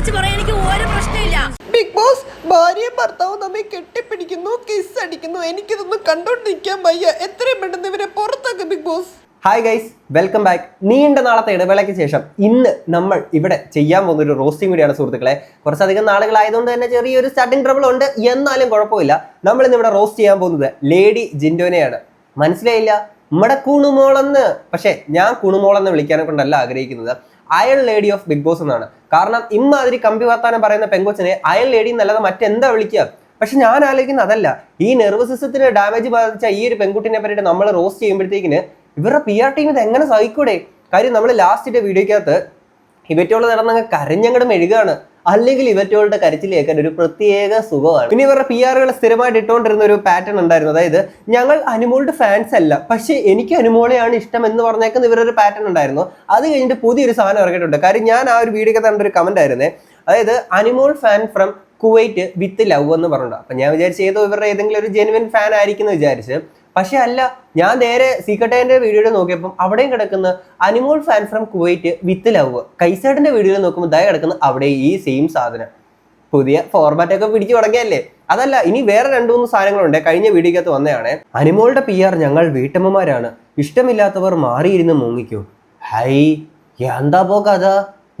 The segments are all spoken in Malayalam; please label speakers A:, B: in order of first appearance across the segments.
A: വിളിച്ചു പറയാൻ എനിക്ക് ഒരു പ്രശ്നമില്ല
B: ബിഗ് ബോസ് ഭാര്യയും ഭർത്താവും നമ്മെ കെട്ടിപ്പിടിക്കുന്നു കിസ് അടിക്കുന്നു. എനിക്കിതൊന്നും കണ്ടോണ്ടിരിക്കാൻ വയ്യ. എത്രയും പെട്ടെന്ന് ഇവരെ പുറത്താക്ക big boss
C: hi guys welcome back നീണ്ട നാളത്തെ ഇടവേളയ്ക്ക് ശേഷം ഇന്ന് നമ്മൾ ഇവിടെ ചെയ്യാൻ പോകുന്ന ഒരു റോസ്റ്റിംഗ് വീഡിയോ ആണ് സുഹൃത്തുക്കളെ. കുറച്ചധികം നാളുകളായതുകൊണ്ട് തന്നെ ചെറിയൊരു സ്റ്റാർട്ടിംഗ് ട്രബിൾ ഉണ്ട്. എന്നാലും കുഴപ്പമില്ല. നമ്മൾ ഇന്ന് ഇവിടെ റോസ്റ്റ് ചെയ്യാൻ പോകുന്നത് ലേഡി ജിൻഡോനെയാണ് മനസ്സിലായില്ല? നമ്മുടെ കുണുമോളെന്ന്. പക്ഷേ ഞാൻ കുണുമോളെന്ന് വിളിക്കാനെ കൊണ്ടല്ല ആഗ്രഹിക്കുന്നത്. അയൽ ലേഡി ഓഫ് ബിഗ് ബോസ് എന്നാണ്. കാരണം ഇമ്മാതിരി കമ്പി വർത്താനം പറയുന്ന പെങ്കൊച്ചിനെ അയൽ ലേഡി എന്നല്ലാതെ മറ്റെന്താ വിളിക്കുക? പക്ഷെ ഞാൻ ആലോചിക്കുന്നത് അതല്ല. ഈ നെർവസ് സിസ്റ്റത്തിന് ഡാമേജ് ബാധിച്ച ഈ ഒരു പെൺകുട്ടിനെ പറ്റിയിട്ട് നമ്മൾ റോസ്റ്റ് ചെയ്യുമ്പോഴത്തേക്കിന് ഇവരുടെ പി ആർ ടീം ഇത് എങ്ങനെ സഹിക്കൂടെ? കാര്യം നമ്മൾ ലാസ്റ്റിന്റെ വീഡിയോക്കകത്ത് ഇവറ്റോൾ നടന്നങ്ങ് കരഞ്ഞങ്ങട് മെഴുകാണ്. അല്ലെങ്കിൽ ഇവറ്റുകളുടെ കരച്ചിൽ കേൾക്കാൻ ഒരു പ്രത്യേക സുഖമാണ്. പിന്നെ ഇവരുടെ പി ആറുകൾ സ്ഥിരമായിട്ട് ഇട്ടുകൊണ്ടിരുന്ന ഒരു പാറ്റേൺ ഉണ്ടായിരുന്നു. അതായത് ഞങ്ങൾ അനുമോളുടെ ഫാൻസ് അല്ല. പക്ഷേ എനിക്ക് അനുമോളെയാണ് ഇഷ്ടം എന്ന് പറഞ്ഞേക്കുന്ന ഇവരൊരു പാറ്റേൺ ഉണ്ടായിരുന്നു. അത് കഴിഞ്ഞിട്ട് പുതിയൊരു സാധനം ഇറങ്ങിയിട്ടുണ്ട്. കാര്യം ഞാൻ ആ ഒരു വീഡിയോ തന്നെ ഒരു കമന്റ് ആയിരുന്നേ. അതായത് Animol fan from Kuwait with love എന്ന് പറഞ്ഞു അപ്പൊ ഞാൻ വിചാരിച്ചു ഏതോ ഇവരുടെ ഏതെങ്കിലും ഒരു ജെനുവിൻ ഫാൻ ആയിരിക്കും എന്ന് വിചാരിച്ച് പക്ഷെ അല്ല ഞാൻ നേരെ സീക്രട്ടേന്റെ വീഡിയോയിൽ നോക്കിയപ്പോൾ അവിടെയും കിടക്കുന്ന Animol fan from Kuwait with love കൈസേട്ടന്റെ വീഡിയോയിൽ നോക്കുമ്പോൾ ദയ കിടക്കുന്ന അവിടെ ഈ സെയിം സാധനം. പുതിയ ഫോർമാറ്റ് ഒക്കെ പിടിച്ചു തുടങ്ങിയല്ലേ? അതല്ല ഇനി വേറെ രണ്ടു മൂന്ന് സാധനങ്ങളുണ്ട്. കഴിഞ്ഞ വീഡിയോക്കകത്ത് വന്നതാണ്. അനിമോളുടെ പി ആർ ഞങ്ങൾ വീട്ടമ്മമാരാണ്. ഇഷ്ടമില്ലാത്തവർ മാറിയിരുന്ന് മൂങ്ങിക്കോ. ഹൈ എന്താ പോ കഥ?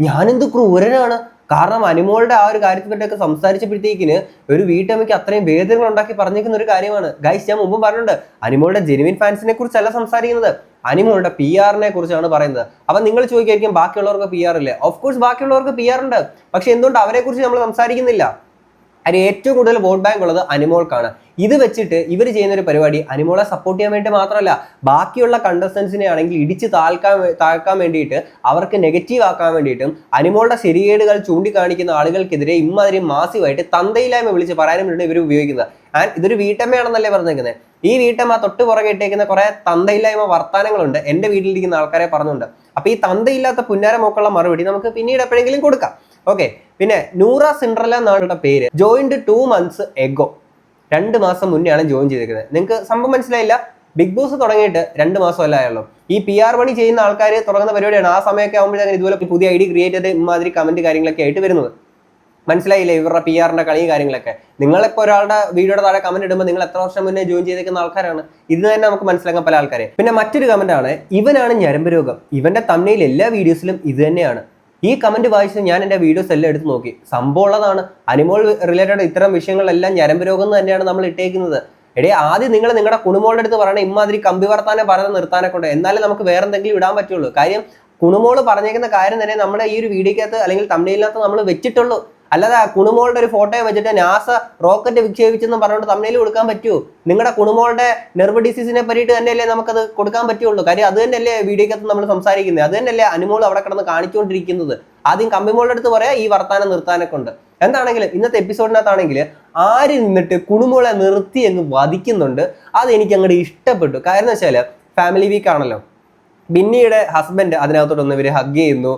C: ഞാനെന്ത് ക്രൂരനാണ്? കാരണം അനുമോളുടെ ആ ഒരു കാര്യത്തെ പറ്റിയൊക്കെ സംസാരിച്ചപ്പോഴത്തേക്കിന് ഒരു വീട്ടമ്മയ്ക്ക് അത്രയും വേദനകൾ ഉണ്ടാക്കി പറഞ്ഞേക്കുന്ന ഒരു കാര്യമാണ്. ഗൈസ് ഞാൻ മുമ്പ് പറഞ്ഞിട്ടുണ്ട്. അനുമോളുടെ ജെനുവിൻ ഫാൻസിനെ കുറിച്ചല്ല സംസാരിക്കുന്നത്. അനിമോളുടെ പി ആറിനെ കുറിച്ചാണ് പറയുന്നത്. അപ്പൊ നിങ്ങൾ ചോദിക്കായിരിക്കും ബാക്കിയുള്ളവർക്ക് പി ആർ ഇല്ലേ? ഓഫ് കോഴ്സ് ബാക്കിയുള്ളവർക്ക് പി ആർ ഉണ്ട്. പക്ഷെ എന്തുകൊണ്ട് അവരെ കുറിച്ച് നമ്മൾ സംസാരിക്കുന്നില്ല? അതിന് ഏറ്റവും കൂടുതൽ വോട്ട് ബാങ്ക് ഉള്ളത് അനിമോൾക്കാണ്. ഇത് വെച്ചിട്ട് ഇവർ ചെയ്യുന്ന ഒരു പരിപാടി അനിമോളെ സപ്പോർട്ട് ചെയ്യാൻ വേണ്ടി മാത്രമല്ല ബാക്കിയുള്ള കണ്ടസ്റ്റൻസിനെ ആണെങ്കിൽ ഇടിച്ച് താൽക്കാൻ താഴ്ക്കാൻ വേണ്ടിയിട്ട് അവർക്ക് നെഗറ്റീവ് ആക്കാൻ വേണ്ടിയിട്ടും അനിമോളുടെ ശരികേടുകൾ ചൂണ്ടിക്കാണിക്കുന്ന ആളുകൾക്കെതിരെ ഇമ്മാതിരി മാസീവായിട്ട് തന്തയില്ലായ്മ വിളിച്ച് പറയാനും വേണ്ടി ഇവർ ഉപയോഗിക്കുന്നത്. ആൻഡ് ഇതൊരു വീട്ടമ്മയാണെന്നല്ലേ പറഞ്ഞേക്കുന്നത് ഈ വീട്ടമ്മ തൊട്ട് പുറകെ ഇട്ടേക്കുന്ന കുറെ തന്തയില്ലായ്മ വർത്താനങ്ങളുണ്ട്. എന്റെ വീട്ടിലിരിക്കുന്ന ആൾക്കാരെ പറഞ്ഞുണ്ട്. അപ്പൊ ഈ തന്തയില്ലാത്ത പുന്നാര മോക്കുള്ള മറുപടി നമുക്ക് പിന്നീട് എപ്പോഴെങ്കിലും കൊടുക്കാം. ഓക്കെ പിന്നെ നൂറ സിൻഡ്രല എന്നാണ് പേര് ജോയിൻഡ് ടു മന്ത്സ് എഗോ രണ്ട് മാസം മുന്നെയാണ് ജോയിൻ ചെയ്തിരിക്കുന്നത്. നിങ്ങൾക്ക് സംഭവം മനസ്സിലായില്ല? ബിഗ് ബോസ് തുടങ്ങിയിട്ട് രണ്ട് മാസമല്ല ആയുള്ളൂ. ഈ പി ആർ പണി ചെയ്യുന്ന ആൾക്കാർ തുടങ്ങുന്ന പരിപാടിയാണ് ആ സമയമൊക്കെ ആകുമ്പോഴത്തേക്കും ഇതുപോലെ പുതിയ ഐ ഡി ക്രിയേറ്റ് ചെയ്ത് ഇമാതിരി കമന്റ് കാര്യങ്ങളൊക്കെ ആയിട്ട് വരുന്നത്. മനസ്സിലായില്ലേ ഇവരുടെ പി ആറിന്റെ കളിയും കാര്യങ്ങളൊക്കെ? നിങ്ങളിപ്പോൾ ഒരാളുടെ വീഡിയോയുടെ താഴെ കമന്റ് ഇടുമ്പോൾ നിങ്ങൾ എത്ര വർഷം മുന്നേ ജോയിൻ ചെയ്തേക്കുന്ന ആൾക്കാരാണ്. ഇത് തന്നെ നമുക്ക് മനസ്സിലാക്കാൻ പല ആൾക്കാരെ. പിന്നെ മറ്റൊരു കമന്റ് ആണ് ഇവനാണ് ഞരമ്പ് രോഗം. ഇവന്റെ തമ്മിൽ എല്ലാ വീഡിയോസിലും ഇത് തന്നെയാണ്. ഈ കമന്റ് വായിച്ച് ഞാൻ എന്റെ വീഡിയോസ് എല്ലാം എടുത്ത് നോക്കി. സംഭവം ഉള്ളതാണ്. അനിമോൾ റിലേറ്റഡ് ഇത്തരം വിഷയങ്ങളെല്ലാം ഞരമ്പ് രോഗം എന്ന് തന്നെയാണ് നമ്മൾ ഇട്ടേക്കുന്നത്. എടേ ആദ്യം നിങ്ങൾ നിങ്ങളുടെ കുണുമോളുടെ അടുത്ത് പറയണം ഇമ്മാതിരി കമ്പി വർത്താനെ പറഞ്ഞ് നിർത്താനെ കൊണ്ട്. എന്നാലേ നമുക്ക് വേറെ എന്തെങ്കിലും ഇടാൻ പറ്റുള്ളൂ. കാര്യം കുണുമോൾ പറഞ്ഞേക്കുന്ന കാര്യം തന്നെ നമ്മുടെ ഈ ഒരു വീഡിയോക്കകത്ത് അല്ലെങ്കിൽ തമിഴിനകത്ത് നമ്മൾ വെച്ചിട്ടുള്ളൂ. അല്ലാതെ കുണുമോളുടെ ഒരു ഫോട്ടോ വെച്ചിട്ട് നാസ റോക്കറ്റ് വിക്ഷേപിച്ചെന്ന് പറഞ്ഞുകൊണ്ട് തമ്മിൽ കൊടുക്കാൻ പറ്റൂ. നിങ്ങളുടെ കുണുമോളുടെ നെർവ് ഡിസീസിനെ പറ്റിയിട്ട് തന്നെയല്ലേ നമുക്കത് കൊടുക്കാൻ പറ്റുള്ളൂ. കാര്യം അത് തന്നെയല്ലേ വീഡിയോക്കകത്ത് നമ്മൾ സംസാരിക്കുന്നത്. അത് തന്നെയല്ലേ അനുമോൾ അവിടെ കിടന്ന് കാണിച്ചുകൊണ്ടിരിക്കുന്നത് ആദ്യം കമ്പിമോളുടെ അടുത്ത് പറയാം ഈ വർത്താനം നിർത്താനൊക്കെ ഉണ്ട് എന്താണെങ്കിലും ഇന്നത്തെ എപ്പിസോഡിനകത്താണെങ്കിൽ ആര് നിന്നിട്ട് കുണുമോളെ നിർത്തി എന്ന് വധിക്കുന്നുണ്ട്? അത് എനിക്ക് അങ്ങോട്ട് ഇഷ്ടപ്പെട്ടു. കാരണം വെച്ചാൽ ഫാമിലി വീക്ക് ആണല്ലോ. ബിന്നിയുടെ ഹസ്ബൻഡ് അതിനകത്തോട്ട് ഒന്ന് ഇവർ ഹഗ് ചെയ്യുന്നു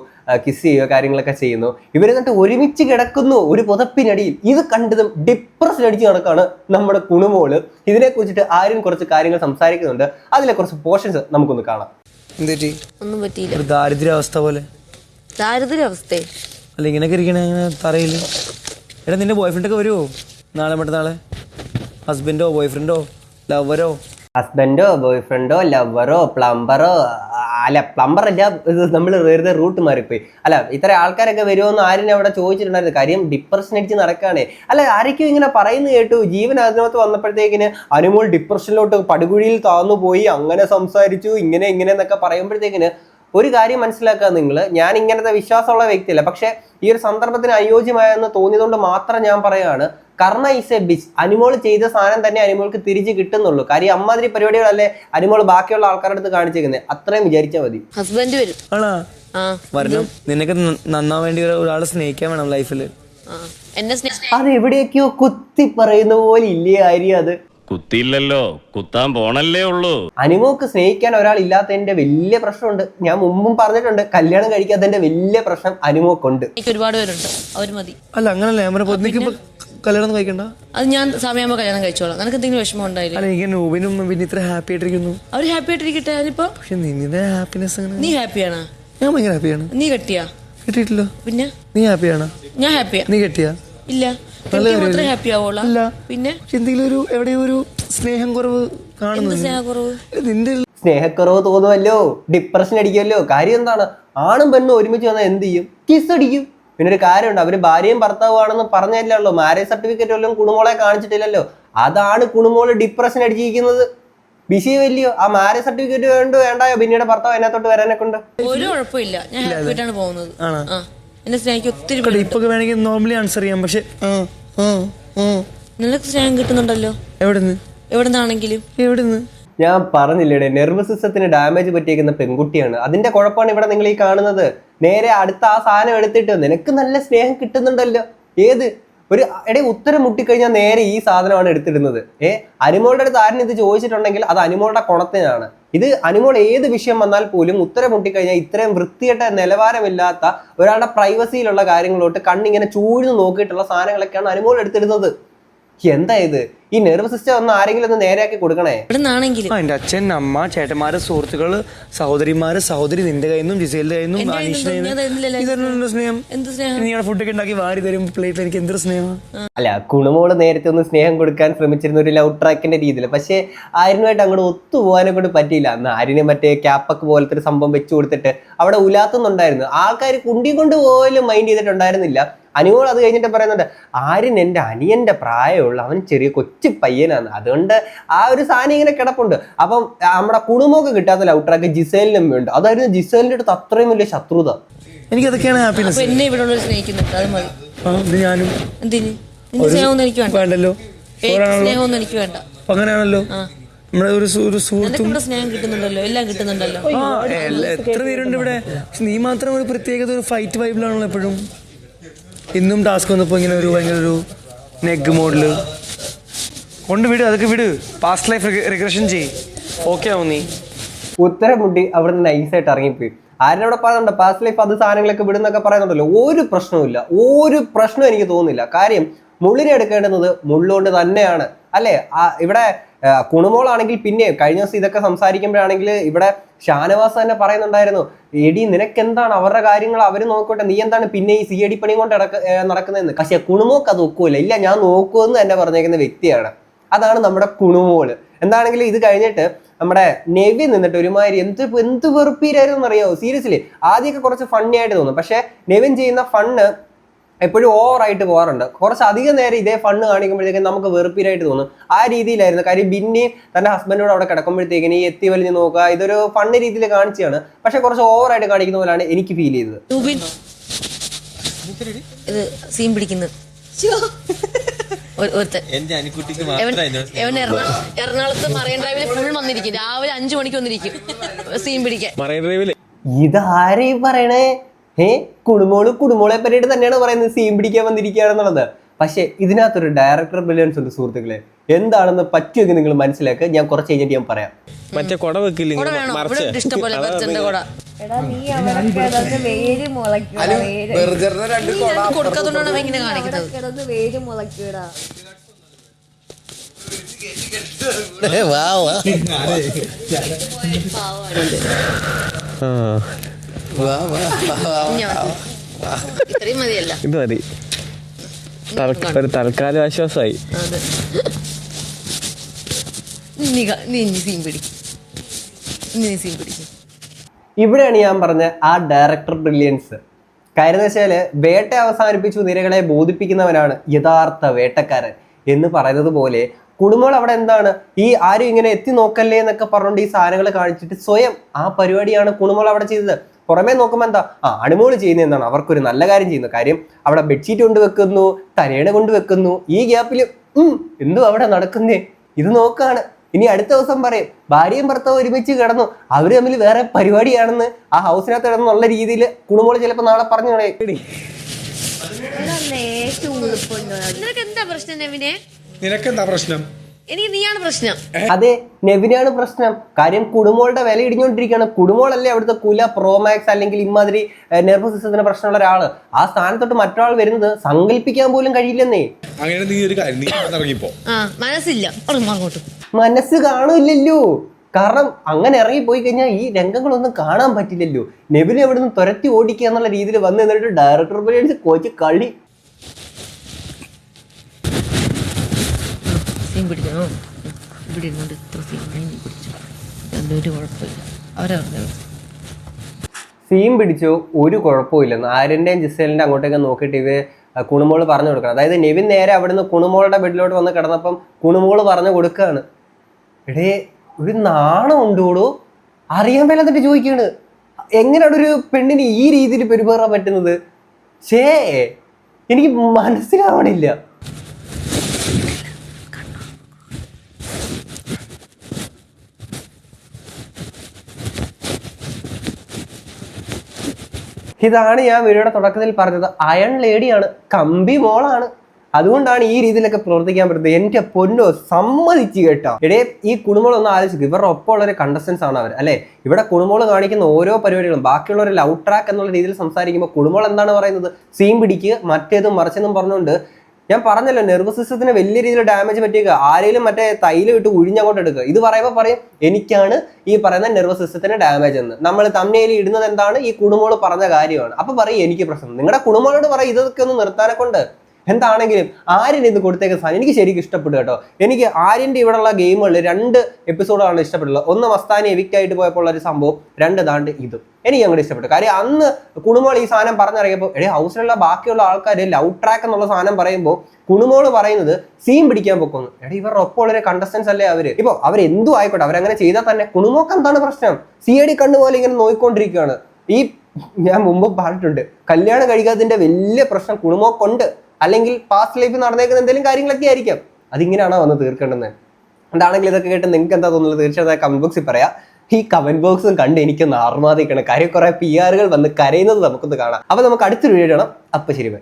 C: കിസ് ചെയ്യുക കാര്യങ്ങളൊക്കെ ചെയ്യുന്നു. ഇവർ എന്നിട്ട് ഒരുമിച്ച് കിടക്കുന്നു ഒരു പുതപ്പിനടിയിൽ. ഇത് കണ്ടതും ഡിപ്രഷൻ അടിച്ച് നടക്കാണ് നമ്മുടെ കുണുമോൾ. ഇതിനെ കുറിച്ചിട്ട് ആരും കുറച്ച് കാര്യങ്ങൾ സംസാരിക്കുന്നുണ്ട്. അതിലെ കുറച്ച് പോർഷൻസ് നമുക്കൊന്ന് കാണാം.
A: ഒന്നും പറ്റിയില്ല.
D: ഒരു ദാരിദ്ര്യാവസ്ഥ പോലെ.
A: ദാരിദ്ര്യ അവസ്ഥ
D: അല്ല ഇങ്ങനെയൊക്കെ ഇരിക്കണേ ഇങ്ങനെ തറയില്ല എടാ നിന്റെ ബോയ്ഫ്രണ്ടൊക്കെ ഒക്കെ വരുമോ നാളെ മറ്റന്നാളെ? ഹസ്ബൻഡോ ബോയ്ഫ്രണ്ടോ ലവറോ
C: ഹസ്ബൻഡോ ബോയ്ഫ്രണ്ടോ ലവറോ പ്ലംബറോ അല്ല പ്ലംബർ അല്ല നമ്മൾ വെറുതെ റൂട്ട് മാറിപ്പോയി. അല്ല ഇത്ര ആൾക്കാരൊക്കെ വരുമോന്ന് ആരും അവിടെ ചോദിച്ചിട്ടുണ്ടായിരുന്നു. കാര്യം ഡിപ്രഷൻ അടിച്ച് നടക്കുകയാണ് അല്ല ആരൊക്കെയും ഇങ്ങനെ പറയുന്നു കേട്ടു. ജീവൻ അതിനകത്ത് വന്നപ്പോഴത്തേക്കിന് അനുമോൾ ഡിപ്രഷനിലോട്ട് പടുകുഴിയിൽ താന്നു പോയി. അങ്ങനെ സംസാരിച്ചു ഇങ്ങനെ ഇങ്ങനെ എന്നൊക്കെ പറയുമ്പോഴത്തേക്കിന് ഒരു കാര്യം മനസ്സിലാക്കുക നിങ്ങൾ ഞാൻ ഇങ്ങനത്തെ വിശ്വാസമുള്ള വ്യക്തിയല്ല. പക്ഷേ ഈ ഒരു സന്ദർഭത്തിന് അനുയോജ്യമായെന്ന് തോന്നിയതുകൊണ്ട് മാത്രം ഞാൻ പറയാണ്. കർമ്മ ഈസ് എ ബിച്ച് അനിമോൾ ചെയ്ത സാധനം തന്നെ അനിമോൾക്ക് തിരിച്ച് കിട്ടുന്നുള്ളൂ. കാര്യം അമ്മാതിരി പരിപാടികളല്ലേ അനിമോൾ ബാക്കിയുള്ള ആൾക്കാരുടെ അടുത്ത് കാണിച്ചേക്കുന്നത് അത്രയും വിചാരിച്ചാൽ മതി.
A: ഹസ്ബൻഡ് വരും.
D: വരണം. നിനക്ക് നന്നാ നന്നാൻ വേണ്ടി ഒരാ- ഒരാളെ സ്നേഹിക്കാൻ വേണം ലൈഫിൽ
A: ആ എന്നെ സ്നേഹ
C: അത് എവിടെയൊക്കെയോ കുത്തി പറയുന്ന പോലെ ഇല്ലേ ആര്യ അത്?
E: കുത്തിയില്ലല്ലോ. കുത്താൻ പോണല്ലേ ഉള്ളൂ.
C: അനിമോക്ക് സ്നേഹിക്കാൻ ഒരാൾ ഇല്ലാത്തതിന്റെ വലിയ പ്രശ്നമുണ്ട്. ഞാൻ മുമ്പും പറഞ്ഞിട്ടുണ്ട് കല്യാണം കഴിക്കാത്തതിന്റെ വലിയ പ്രശ്നം അനിമോക്കുണ്ട്.
A: എനിക്ക് ഒരുപാട് പേരുണ്ട്. അവർ മതി.
D: അല്ല അങ്ങനല്ല? കല്യാണം കഴിക്കണ്ട?
A: അത് ഞാൻ സമയമാകുമ്പോൾ കല്യാണം കഴിച്ചോളാം. നിനക്ക് എന്തെങ്കിലും വിഷമം ഉണ്ടായില്ലേ
D: അല്ല എനിക്ക് നൂബിനും പിന്നെ ഇത്ര ഹാപ്പി ആയിട്ടിരിക്കുന്നു.
A: അവർ ഹാപ്പി ആയിട്ടിരിക്കട്ടെ അതിപ്പോ
D: പക്ഷെ നിന്റെ ഹാപ്പിനെസ് അങ്ങനെ
A: നീ ഹാപ്പിയാണോ
D: ഞാൻ ഭയങ്കര ഹാപ്പിയാണ്
A: നീ കെട്ടിയാ?
D: കിട്ടിയിട്ടില്ലോ.
A: പിന്നെ?
D: നീ ഹാപ്പിയാണോ
A: ഞാൻ ഹാപ്പിയാ
D: നീ കെട്ടിയാ?
A: ഇല്ല. മാത്രമേ
D: കാര്യമല്ലേ?
A: ഹാപ്പി ആവുള്ളൂ.
D: അല്ല.
A: പിന്നെ?
D: എന്തെങ്കിലും ഒരു എവിടെയോ ഒരു സ്നേഹം കുറവ് കാണുന്നു
A: സ്നേഹക്കുറവ്?
D: നിന്റെ
C: സ്നേഹക്കുറവ് തോന്നുമല്ലോ. ഡിപ്രഷൻ അടിക്കുമല്ലോ. കാര്യം എന്താണ്? ആണും പെണ്ണും ഒരുമിച്ച് വന്നാൽ എന്ത് ചെയ്യും? കിസ് അടിക്കും. പിന്നെ ഒരു കാര്യമുണ്ട്. അവർ ഭാര്യയും ഭർത്താവുമാണെന്ന് പറഞ്ഞല്ലോ മാരേജ് സർട്ടിഫിക്കറ്റ് വല്ലതും കുണുമോളെ കാണിച്ചിട്ടില്ലല്ലോ. അതാണ് കുണുമോൾ ഡിപ്രഷൻ അടിച്ചിരിക്കുന്നത്. ബിസി വിഷയമല്ലയോ ആ മാരേജ് സർട്ടിഫിക്കറ്റ് വേണ്ടോ വേണ്ടായോ? പിന്നീട് ഭർത്താവ് അതിനകത്തോട്ട് വരാനൊക്കെ ഉണ്ട്.
A: ഒരു കുഴപ്പമില്ല. ഞാൻ ഹാപ്പി ആയിട്ടാണ് പോകുന്നത്. ആ. എന്നെ സ്നേഹിക്ക് ഒത്തിരി
D: ഇപ്പൊ വേണമെങ്കിൽ നോർമലി ആൻസർ ചെയ്യാം. പക്ഷെ.
A: നിനക്ക് സ്നേഹം കിട്ടുന്നുണ്ടല്ലോ.
D: എവിടുന്ന്?
A: എവിടെ നിന്നാണെങ്കിലും
D: എവിടുന്ന്?
C: ഞാൻ പറഞ്ഞില്ലേ നെർവസ് സിസ്റ്റത്തിന് ഡാമേജ് പറ്റിയേക്കുന്ന പെൺകുട്ടിയാണ്. അതിന്റെ കുഴപ്പമാണ് ഇവിടെ നിങ്ങൾ ഈ കാണുന്നത്. നേരെ അടുത്ത ആ സാധനം എടുത്തിട്ട് നിനക്ക് നല്ല സ്നേഹം കിട്ടുന്നുണ്ടല്ലോ. ഏത്? ഒരു ഇടയിൽ ഉത്തരം മുട്ടിക്കഴിഞ്ഞാൽ നേരെ ഈ സാധനമാണ് എടുത്തിടുന്നത്. ഏ അനുമോളുടെ അടുത്ത് ആരും ഇത് ചോദിച്ചിട്ടുണ്ടെങ്കിൽ അത് അനുമോളുടെ കുണത്തിനാണ്. ഇത് അനുമോൾ ഏത് വിഷയം വന്നാൽ പോലും ഉത്തരം മുട്ടിക്കഴിഞ്ഞാൽ ഇത്രയും വൃത്തികെട്ട നിലവാരമില്ലാത്ത ഒരാളുടെ പ്രൈവസിയിലുള്ള കാര്യങ്ങളോട്ട് കണ്ണിങ്ങനെ ചൂഴ്ന്ന് നോക്കിയിട്ടുള്ള സാധനങ്ങളൊക്കെയാണ് അനുമോൾ എടുത്തിരുന്നത് എന്താ ഇത്? ഈ നെർവ് സിസ്റ്റം ഒന്ന് ആരെങ്കിലും ഒന്ന് നേരെയാക്കി കൊടുക്കണേ.
D: ആ എന്റെ അച്ഛൻ അമ്മ ചേട്ടന്മാരെ സുഹൃത്തുക്കൾ സഹോദരിമാര് സഹോദരി നിന്റെ കയ്യിൽ നിന്നും ജിസേലിന്റെ കയ്യിൽ നിന്നും
A: എന്റെ കയ്യിൽ
D: അനീഷിന്റെ
A: നിന്നും ഞാൻ തരുന്നില്ലല്ലോ
D: ഇതല്ലോ സ്നേഹം?
A: എന്ത് സ്നേഹം?
D: നീയുടെ ഫുഡൊക്കെ ഉണ്ടാക്കി വാരി തരും പ്ലേറ്റിൽ എനിക്ക് എന്തൊരു സ്നേഹം?
C: അല്ല കുണുമോൾ നേരത്തെ ഒന്ന് സ്നേഹം കൊടുക്കാൻ ശ്രമിച്ചിരുന്ന ഒരു ലൗ ട്രാക്കിന്റെ രീതിയിൽ പക്ഷേ ആര്യനുമായിട്ട് അങ്ങോട്ട് ഒത്തുപോകാനെ കൊണ്ട് പറ്റിയില്ല. അന്ന് ആര്യന് മറ്റേ ക്യാപ്പക്ക് പോലത്തെ ഒരു സംഭവം വെച്ചു കൊടുത്തിട്ട് അവിടെ ഉലാത്തുന്നുണ്ടായിരുന്നു. ആൾക്കാർ കുണ്ടി കൊണ്ട് പോലും മൈൻഡ് ചെയ്തിട്ടുണ്ടായിരുന്നില്ല. അനുമോൾ അത് കഴിഞ്ഞിട്ട് പറയുന്നുണ്ട് ആര്യൻ എന്റെ അനിയന്റെ പ്രായമുള്ള അവൻ ചെറിയ കൊച്ചു പയ്യനാണ്. അതുകൊണ്ട് ആ ഒരു സാധനം ഇങ്ങനെ കിടപ്പുണ്ട്. അപ്പം നമ്മുടെ കുടുംബമൊക്കെ കിട്ടാത്ത ലവ് ട്രാക്ക് ജിസേലിനും വേണ്ട അതായിരുന്നു ജിസേലിന്റെ അടുത്ത് അത്രയും വലിയ ശത്രുത.
D: എനിക്ക് അതൊക്കെയാണ് ഹാപ്പിനെസ്
A: എന്നെ ഇവിടെ സ്നേഹിക്കുന്നുണ്ട്. അത് മതി.
D: ഞാനും.
A: എന്തിന്? സ്നേഹമൊന്നും എനിക്ക് വേണ്ട.
D: വേണ്ടല്ലോ.
A: സ്നേഹമൊന്നും എനിക്ക് വേണ്ട.
D: അങ്ങനെയാണല്ലോ. നമ്മുടെ ഒരു ഒരു സുഹൃത്തും
A: സ്നേഹം കിട്ടുന്നുണ്ടല്ലോ. എല്ലാം കിട്ടുന്നുണ്ടല്ലോ.
D: എത്ര പേരുണ്ട് ഇവിടെ? നീ മാത്രം ഒരു പ്രത്യേകത ഒരു ഫൈറ്റ് വൈബിലാണല്ലോ എപ്പോഴും. ഇന്നും ടാസ്ക് വന്നപ്പോ ഇങ്ങനെ ഒരു ഭയങ്കര ഒരു നെഗ് മോഡിൽ കൊണ്ട് വിട് അതൊക്കെ വിട്. പാസ്റ്റ് ലൈഫ് റിഗ്രഷൻ ചെയ് ഓക്കെ ആവും നീ
C: ഉത്തരം മുട്ടി അവിടെ നൈസായിട്ട് ഇറങ്ങിപ്പോയി. ആരോടെ പറയുന്നുണ്ട്? പാസ്റ്റ് ലൈഫ് അത് സാധനങ്ങളൊക്കെ വിടുന്നൊക്കെ പറയുന്നുണ്ടല്ലോ. ഒരു പ്രശ്നവുമില്ല. ഒരു പ്രശ്നം എനിക്ക് തോന്നുന്നില്ല. കാര്യം മുള്ളിനെ എടുക്കേണ്ടുന്നത് മുള്ളുകൊണ്ട് തന്നെയാണ്. അല്ലേ? ഇവിടെ കുണുമോളാണെങ്കിൽ പിന്നെ കഴിഞ്ഞ ദിവസം ഇതൊക്കെ സംസാരിക്കുമ്പോഴാണെങ്കിൽ ഇവിടെ ഷാനവാസ് തന്നെ പറയുന്നുണ്ടായിരുന്നു എടി നിനക്ക് എന്താണ് അവരുടെ കാര്യങ്ങൾ അവർ നോക്കട്ടെ. നീ എന്താണ് പിന്നെ ഈ സി എ ഡി പണി കൊണ്ട് നടക്കുന്നതെന്ന്? പക്ഷേ കുണുമോക്ക് അത് ഒക്കൂല ഇല്ല ഞാൻ നോക്കുമെന്ന് തന്നെ പറഞ്ഞേക്കുന്ന വ്യക്തിയാണ്. അതാണ് നമ്മുടെ കുണുമോൾ എന്താണെങ്കിലും ഇത് കഴിഞ്ഞിട്ട് നമ്മുടെ നെവി നിന്നിട്ട് ഒരുമാതിരി എന്ത് എന്ത് വെറുപ്പീരായിരുന്നു അറിയാവോ? സീരിയസ്ലി ആദ്യമൊക്കെ കുറച്ച് ഫണ്ണി ആയിട്ട് തോന്നും. പക്ഷേ നെവിൻ ചെയ്യുന്ന ഫണ്ണ് എപ്പോഴും ഓവറായിട്ട് പോകാറുണ്ട്. കുറച്ച് അധികം നേരം ഇതേ ഫണ്ണ് കാണിക്കുമ്പോഴത്തേക്കും നമുക്ക് വെറുപ്പീരായിട്ട് തോന്നും. ആ രീതിയിലായിരുന്നു. കാര്യം ബിന്നി തന്റെ ഹസ്ബൻഡോട് അവിടെ കിടക്കുമ്പോഴത്തേക്കിന് ഈ എത്തി വലിഞ്ഞ് നോക്കുക. ഇതൊരു ഫണ്ണ് രീതിയിൽ കാണിച്ചാണ് പക്ഷെ കുറച്ച് ഓവറായിട്ട് കാണിക്കുന്ന പോലെയാണ് എനിക്ക് ഫീൽ ചെയ്തത്.
A: ഇത് സീൻ പിടിക്കുന്നത്. എറണാകുളത്ത് മറൈൻ ഡ്രൈവിൽ ഫുൾ വന്നിരിക്കും. രാവിലെ അഞ്ചു മണിക്ക് വന്നിരിക്കും. സീൻ പിടിക്കാൻ.
F: മറൈൻ
C: പറയണേ? ഏ കുടുംബോളും കുടുംബോളെ പറ്റിയിട്ട് തന്നെയാണ് പറയുന്നത്. സീൻ പിടിക്കാൻ വന്നിരിക്കുകയാണെന്നുള്ളത്. പക്ഷേ ഇതിനകത്തൊരു ഡയറക്ടർ ബ്രില്യൻസ് ഉണ്ട് സുഹൃത്തുക്കളെ. എന്താണെന്ന് പറ്റുമെങ്കിൽ നിങ്ങൾ മനസ്സിലാക്കുക ഞാൻ കുറച്ച് കഴിഞ്ഞിട്ട് ഞാൻ പറയാം.
F: മറ്റേ കൊട വെക്കില്ല ഇത് മതി. തൽക്കാലം ആശ്വാസമായി.
A: അതെ. നീ
C: ഇവിടെയാണ് ഞാൻ പറഞ്ഞ ആ ഡയറക്ടർ ബ്രില്യൻസ് കാര്യം എന്ന് വെച്ചാൽ വേട്ട അവസാനിപ്പിച്ചു നിരകളെ ബോധിപ്പിക്കുന്നവനാണ് യഥാർത്ഥ വേട്ടക്കാരൻ എന്ന് പറയുന്നത് പോലെ കുടുംബങ്ങൾ അവിടെ എന്താണ്? ഈ ആരും ഇങ്ങനെ എത്തി നോക്കല്ലേ എന്നൊക്കെ പറഞ്ഞുകൊണ്ട് ഈ സാധനങ്ങൾ കാണിച്ചിട്ട് സ്വയം ആ പരിപാടിയാണ് കുടുംബങ്ങൾ അവിടെ ചെയ്തത്. പുറമേ നോക്കുമ്പോൾ എന്താ? ആ അണിമോൾ ചെയ്യുന്ന എന്താണ്? അവർക്കൊരു നല്ല കാര്യം ചെയ്യുന്നു. കാര്യം അവിടെ ബെഡ്ഷീറ്റ് കൊണ്ട് വെക്കുന്നു തലേണ കൊണ്ട് വെക്കുന്നു. ഈ ഗ്യാപ്പിൽ എന്തു അവിടെ നടക്കുന്നേ? ഇത് നോക്കാണ്. ഇനി അടുത്ത ദിവസം പറയും ഭാര്യയും ഭർത്താവും ഒരുമിച്ച് കിടന്നു. അവർ തമ്മിൽ വേറെ പരിപാടിയാണെന്ന് ആ ഹൗസിനകത്ത് കിടന്നുള്ള രീതിയിൽ കുണുമോൾ ചിലപ്പോൾ നാളെ പറഞ്ഞു
A: എന്താ പ്രശ്നം നെവിനെ?
G: നിനക്കെന്താ പ്രശ്നം?
A: എനിക്ക് നീയാണ് പ്രശ്നം.
C: അതെ നെവിനാണ് പ്രശ്നം. കാര്യം കുടുമോളുടെ വില ഇടിഞ്ഞുകൊണ്ടിരിക്കുകയാണ്. കുടുമോളല്ലേ അവിടുത്തെ കുല പ്രോമാക്സ് അല്ലെങ്കിൽ ഇമാതിരി നെർവസ് സിസ്റ്റത്തിന് പ്രശ്നമുള്ള ഒരാൾ. ആ സ്ഥാനത്തോട്ട് മറ്റൊരാൾ വരുന്നത് സങ്കല്പിക്കാൻ പോലും കഴിയില്ലെന്നേ.
G: അങ്ങനെ നീ ഒരു കാര്യം നീ ഇറങ്ങിപ്പോ.
A: ആ മനസ്സില്ല. അങ്ങോട്ട്.
C: മനസ്സ് കാണില്ലല്ലോ കാരണം അങ്ങനെ ഇറങ്ങിപ്പോയി കഴിഞ്ഞാൽ ഈ രംഗങ്ങളൊന്നും കാണാൻ പറ്റില്ലല്ലോ. നെബിൽ എവിടുന്ന് തുരത്തി ഓടിക്കുക എന്നുള്ള രീതിയിൽ വന്ന് എന്നിട്ട് ഡയറക്ടർ പരിപാടി കോച്ച് കളി
A: സീൻ പിടിക്കണോ ഇവിടെ ഇരുന്നുകൊണ്ട് ഇത്ര സീൻ പിടിച്ചു. ഒരു കുഴപ്പമില്ല. അവരറിഞ്ഞു
C: സീൻ പിടിച്ചു. ഒരു കുഴപ്പമില്ലെന്ന്. ആര്യന്റെയും ജിസേലിന്റെ അങ്ങോട്ടേക്ക് നോക്കിയിട്ട് ഇത് കുണുമോൾ പറഞ്ഞു കൊടുക്കണം. അതായത് നെവിൻ നേരെ അവിടുന്ന് കുണുമോളുടെ ബെഡിലോട്ട് വന്ന് കിടന്നപ്പം കുണുമോൾ പറഞ്ഞു കൊടുക്കുകയാണ്. എടേ ഒരു നാണം ഉണ്ടോടോ? അറിയാൻ മേലാത്തിട്ട് ചോദിക്കാണ്. എങ്ങനെയാണ് ഒരു പെണ്ണിന് ഈ രീതിയിൽ പെരുമാറാൻ പറ്റുന്നത്? ഷേ എനിക്ക് മനസ്സിലാവണില്ല. ഇതാണ് ഞാൻ വീഡിയോയുടെ തുടക്കത്തിൽ പറഞ്ഞത്. അയൺ ലേഡിയാണ് കമ്പി മോളാണ്. അതുകൊണ്ടാണ് ഈ രീതിയിലൊക്കെ പ്രവർത്തിക്കാൻ പറ്റുന്നത്. എന്റെ പൊന്നോ സമ്മതിച്ചു കേട്ടോ. ഇടേ ഈ കുണുമോൾ ഒന്ന് ആലോചിക്കും. ഇവരുടെ ഒപ്പമുള്ള ഒരു കണ്ടസ്റ്റൻസ് ആണ് അവർ അല്ലെ? ഇവിടെ കുണുമോൾ കാണിക്കുന്ന ഓരോ പരിപാടികളും ബാക്കിയുള്ളവർ ലവ് ട്രാക്ക് എന്നുള്ള രീതിയിൽ സംസാരിക്കുമ്പോൾ കുണുമോൾ എന്താണ് പറയുന്നത്? സീം പിടിക്ക് മറ്റേതും മറിച്ചെന്നും പറഞ്ഞുകൊണ്ട്. ഞാൻ പറഞ്ഞല്ലോ നെർവസ് സിസ്റ്റത്തിന് വലിയ രീതിയിൽ ഡാമേജ് പറ്റിയേക്കുക. ആരെങ്കിലും മറ്റേ തൈലം ഇട്ട് ഉഴിഞ്ഞങ്ങോട്ട് എടുക്കുക. ഇത് പറയുമ്പോൾ പറയും എനിക്കാണ് ഈ പറയുന്ന നെർവസ് സിസ്റ്റത്തിന് ഡാമേജ് എന്ന്. നമ്മൾ തമ്മയിൽ ഇടുന്നത് എന്താണ്? ഈ കുടുംബോൾ പറഞ്ഞ കാര്യമാണ്. അപ്പൊ പറയും എനിക്ക് പ്രശ്നം. നിങ്ങളുടെ കുടുംബങ്ങളോട് പറയും ഇതൊക്കെ ഒന്ന് നിർത്താനെ കൊണ്ട് എന്താണെങ്കിലും ആര്യൻ ഇത് കൊടുത്തേക്കുന്ന സാധനം എനിക്ക് ശരിക്കും ഇഷ്ടപ്പെട്ടു കേട്ടോ. എനിക്ക് ആര്യന്റെ ഇവിടെയുള്ള ഗെയിമുകളിൽ രണ്ട് എപ്പിസോഡാണ് ഇഷ്ടപ്പെട്ടുള്ളത്. ഒന്ന് മസ്താനി എവിക്റ്റ് ആയിട്ട് പോയപ്പോൾ ഉള്ള ഒരു സംഭവം രണ്ട് ദാണ്ട് ഇതും. എനിക്ക് അങ്ങോട്ട് ഇഷ്ടപ്പെട്ടു. കാര്യം അന്ന് കുണുമോൾ ഈ സാധനം പറഞ്ഞിറങ്ങിയപ്പോൾ എടേ ഹൗസിലുള്ള ബാക്കിയുള്ള ആൾക്കാർ ലവ് ട്രാക്ക് എന്നുള്ള സാധനം പറയുമ്പോൾ കുണുമോൾ പറയുന്നത് സീൻ പിടിക്കാൻ പൊക്കുന്നു. എടേ ഇവരുടെ ഒപ്പമുള്ള ഒരു കണ്ടസ്റ്റൻസ് അല്ലേ അവർ ഇപ്പോൾ അവരെന്തും ആയിക്കോട്ടെ അവരങ്ങനെ ചെയ്താൽ തന്നെ കുണുമോക്ക് എന്താണ് പ്രശ്നം? സി ഐ ഡി കണ്ണുപോലെ ഇങ്ങനെ നോയിക്കൊണ്ടിരിക്കുകയാണ്. ഈ ഞാൻ മുമ്പ് പറഞ്ഞിട്ടുണ്ട് കല്യാണം കഴിക്കാത്തതിന്റെ വലിയ പ്രശ്നം കുണുമോക്കുണ്ട് അല്ലെങ്കിൽ പാസ്റ്റ് ലൈഫിൽ നടന്നേക്കുന്ന എന്തെങ്കിലും കാര്യങ്ങളൊക്കെ ആയിരിക്കാം. അതിങ്ങനെയാണോ വന്ന് തീർക്കേണ്ടത്? എന്താണെങ്കിൽ ഇതൊക്കെ കേട്ട് നിങ്ങൾക്ക് എന്താ തോന്നുന്നത്? തീർച്ചയായിട്ടും കമന്റ് ബോക്സിൽ പറയാം. ഈ കമന്റ് ബോക്സും കണ്ട് എനിക്കൊന്ന് ആർമാതിക്കണം കാര്യം കുറെ പി ആറുകൾ വന്ന് കരയുന്നത് നമുക്കൊന്ന് കാണാം. അപ്പൊ നമുക്ക് അടുത്തൊരു വീഡിയോ കാണാം. അപ്പൊ ശരി.